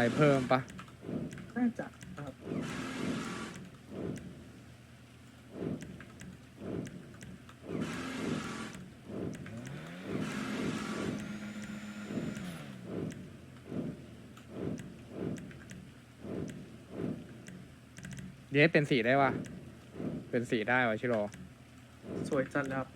อะไรเพิ่มปะน่าจะครับเดี๋ยวให้เป็นสีได้ปะเป็นสีได้วะชิโร่สวยจัดเลยครับ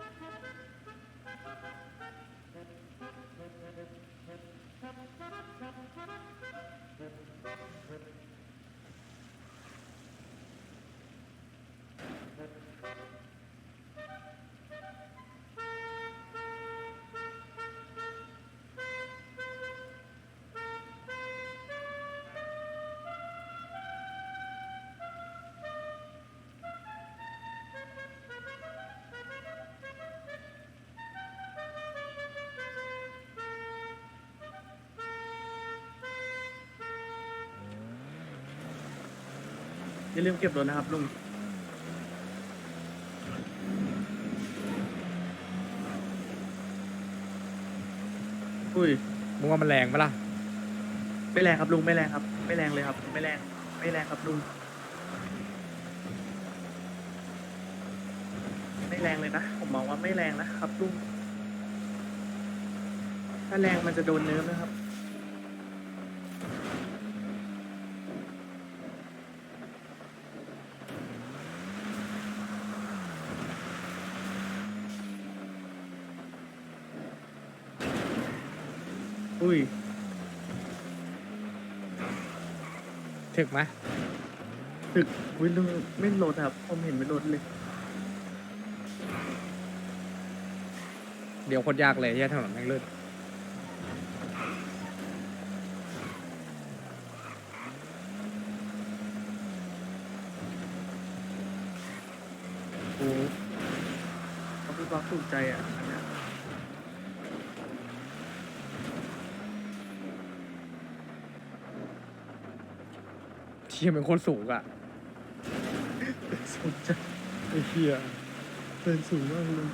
Thank you. อย่าลืมเก็บรถนะครับลุงอุ้ยมึงว่ามันแรงปะล่ะ ไม่แรงครับลุงไม่แรงครับ ไม่แรงเลยครับ ไม่แรงไม่แรงครับลุงไม่แรงเลยนะผมมองว่าไม่แรงนะครับลุงถ้าแรงมันจะโดนเนื้อนะครับ อุ้ย ถึกไหมตึกวิลุงไม่โหลดครับ ผมเห็นไม่โหลดเลย เดี๋ยวโคนยากเลยแย่ถนนแม่งลื่นโอ้เขาเป็นความถูกใจอะอันเนี้ย เที่ยเป็นโคนสูงอะสูงจังไอ้เหี้ยเดินสูงมากเลย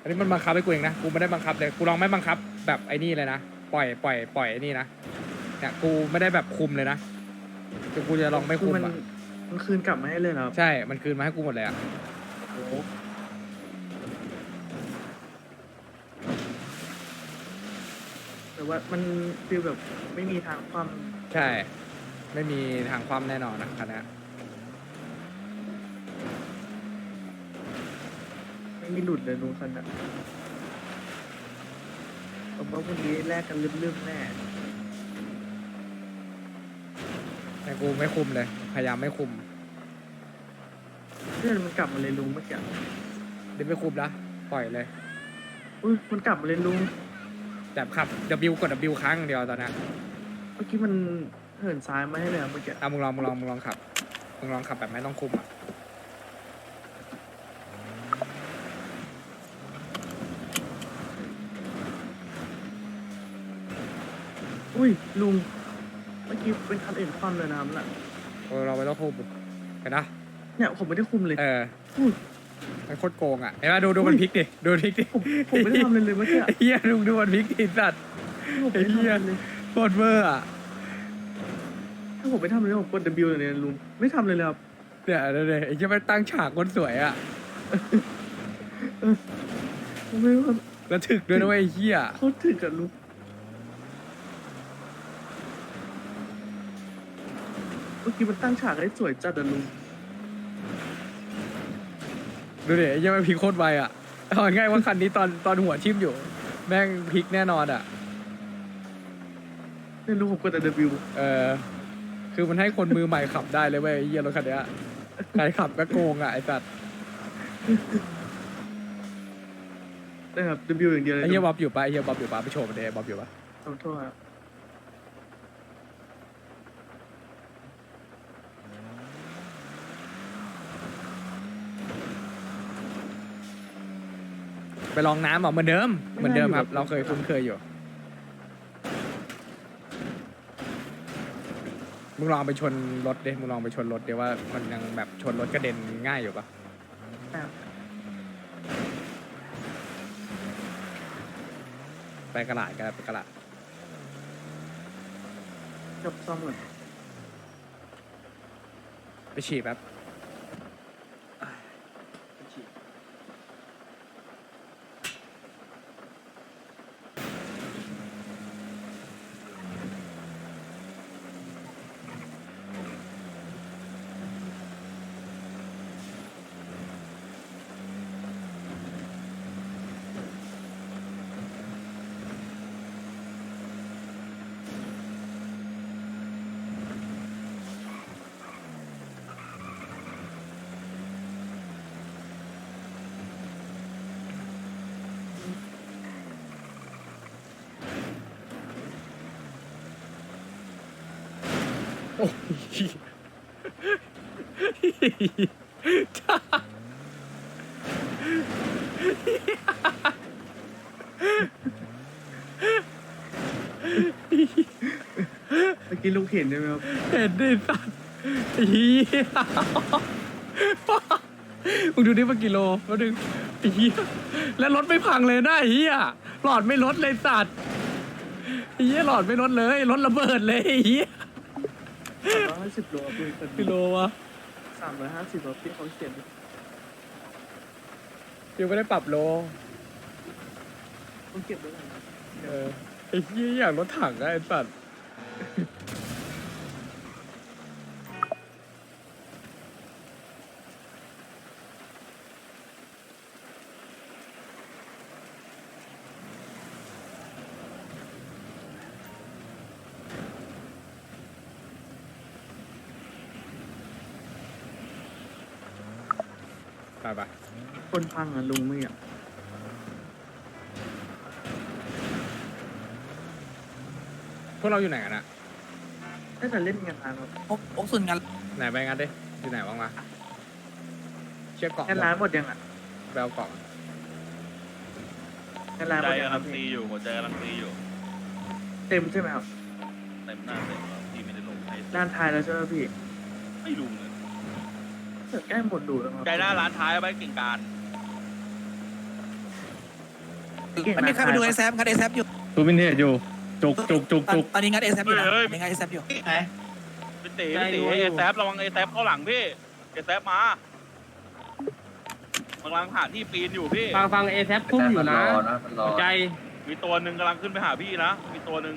อันนี้มันบังคับให้กูเองนะ กูไม่ได้บังคับเลยกูลองไม่บังคับ แบบไอ้นี่เลยนะ ปล่อยปล่อยปล่อยไอ้นี่นะเนี่ยกูไม่ได้แบบคุมเลยนะคือกูจะลองไม่คุมมันอะมันคืนกลับมาให้เลยเหรอครับใช่ มันคืนมาให้กูหมดเลยอะโอ้โหแต่ ว่ามันฟีลแบบไม่มีทางความใช่ ไม่มีทางความแน่นอนนะคันเนี้ยไม่มีหลุดเลยลุงคันอะผมว่าพรุ่งนี้แลกกันลืมๆแน่แต่กูไม่คุมเลย พยายามไม่คุมเพื่อนมันกลับมาเลยลุงเมื่อกี้เดี๋ยวไม่คุมนะปล่อยเลย อุ้ยมันกลับมาเลยลุง แต่ขับ W กด W ครั้งเดียวตอนเนี้ยเมื่อกี้มันเหินซ้ายมาให้เลยอะเมื่อกี้ อะมึงลองมึงลองมึงลองขับมึงลองขับแบบไม่ต้องคุมอะอุ้ยลุง เมื่อกี้เป็นคันอื่นคว่ำเลยน้ำน่ะเออเราไม่ต้องคุมเห็นนะ เนี่ยผมไม่ได้คุมเลยเออ อุ้ย มันโคตรโกงอะเห็นไหมดูดูมันพลิกดิดูมันพลิกดิผมผมไม่ได้ทำเลยเลยเมื่อกี้ไอ้เฮียดูดูมันพลิกดิสัตว์ผมไม่ได้ทำอะไรเลยโคตรเวอร์อะถ้าผมไม่ทำเลยผมกด W เลยเนี่ยลุงไม่ทำเลยเลยครับเนี่ยเดี๋ยวเดี๋ยวไอ้เหี้ยมันตั้งฉากคนสวยอะผมไม่รู้ว่าแล้วถึกด้วยนะเว้ยไอ้เฮียเขาถึงกับลุงเมื่อกี้มันตั้งฉากได้สวยจัดอะลุง ดูดิไอ้เฮียมันพลิกโคตรไวอะเอาง่ายๆว่าคันนี้ตอนตอนหัวทิ่มอยู่ แม่งพลิกแน่นอนอะ ไม่รู้ผมกดแต่ W เออคือมันให้คนมือใหม่ขับได้เลยเว้ยไอ้เหี้ยรถคันเนี้ยใครขับก็โกงอะไอ้สัตว์นะครับ W อย่างเดียวเลยไอ้เหี้ยบ๊อบอยู่ปะไอ้เหี้ยบ๊อบอยู่ปะไปโชว์มันเดบ๊อบอยู่ปะขอโทษครับ ไปลองน้ำเหรอเหมือนเดิมเหมือนเดิมครับ เราเคยคุ้นเคยอยู่มึงลองไปชนรถดิมึงลองไปชนรถดิว่ามันยังแบบชนรถกระเด็นง่ายอยู่ปะครับ ไปกระดาษก็ได้ไปกระดาษจบซ่อมก่อนไปฉี่แป๊บ โอ้ยจ้าเมื่อกี้ลุงเห็นใช่ไหมครับเห็นดิสัตว์เฮียมึงดูดิว่ากิโลมาดึงเฮียแล้วรถไม่พังเลยนะเฮียหลอดไม่ลดเลยสัตว์เฮียหลอดไม่ลดเลยรถระเบิดเลยเฮียสา ร้อยห้าสิบโลครับพี่กิโลวะสามร้อยห้าสิบโลพี่เขาเขียนยังไม่ได้ปรับโลต้องเก็บไว้ก่อนนะ เออไอ้เฮียอยากรถถังอะไอ้สัตว์ ไปไปคนพังอะลุงไม่อะพวกเราอยู่ไหนกันอะน่าจะเล่นงานครับพกพกส่วนงานไหนไปงั้นดิอยู่ไหนบ้างวะเชือกเกาะงานร้านหมดยังอะแบลเกาะงานร้านหมใจดยังคกำลัรับงตีพี่อยู่หัวใจกำลังตีอยู่เต็มใช่ไหมครับเต็มหน้าเต็มแล้วพี่ไม่ได้ลงให้ด้านท้ายแล้วใช่ไหมพี่ไม่รู้เลย เกิดใกล้หมดดูแล้วครับใจหน้าร้านท้ายเอาไว้เก่งการไม่มีใครไปดูเอซงัดเอซอยู่ตูวินเทจอยู่ จุกจุกจุกตอนจุกตอนนี้งัดเอซอยู่นะตอนนี้งัดเอซอยู่พี่ตีพี่ตีเอแซระวังเอแซเข้าหลังพี่เอแซมากำลังหาที่ปีนอยู่พี่ ฟังฟังเอแซพุ่มอยู่นะหัวใจ มีตัวหนึ่งกำลังขึ้นไปหาพี่นะ มีตัวหนึ่ง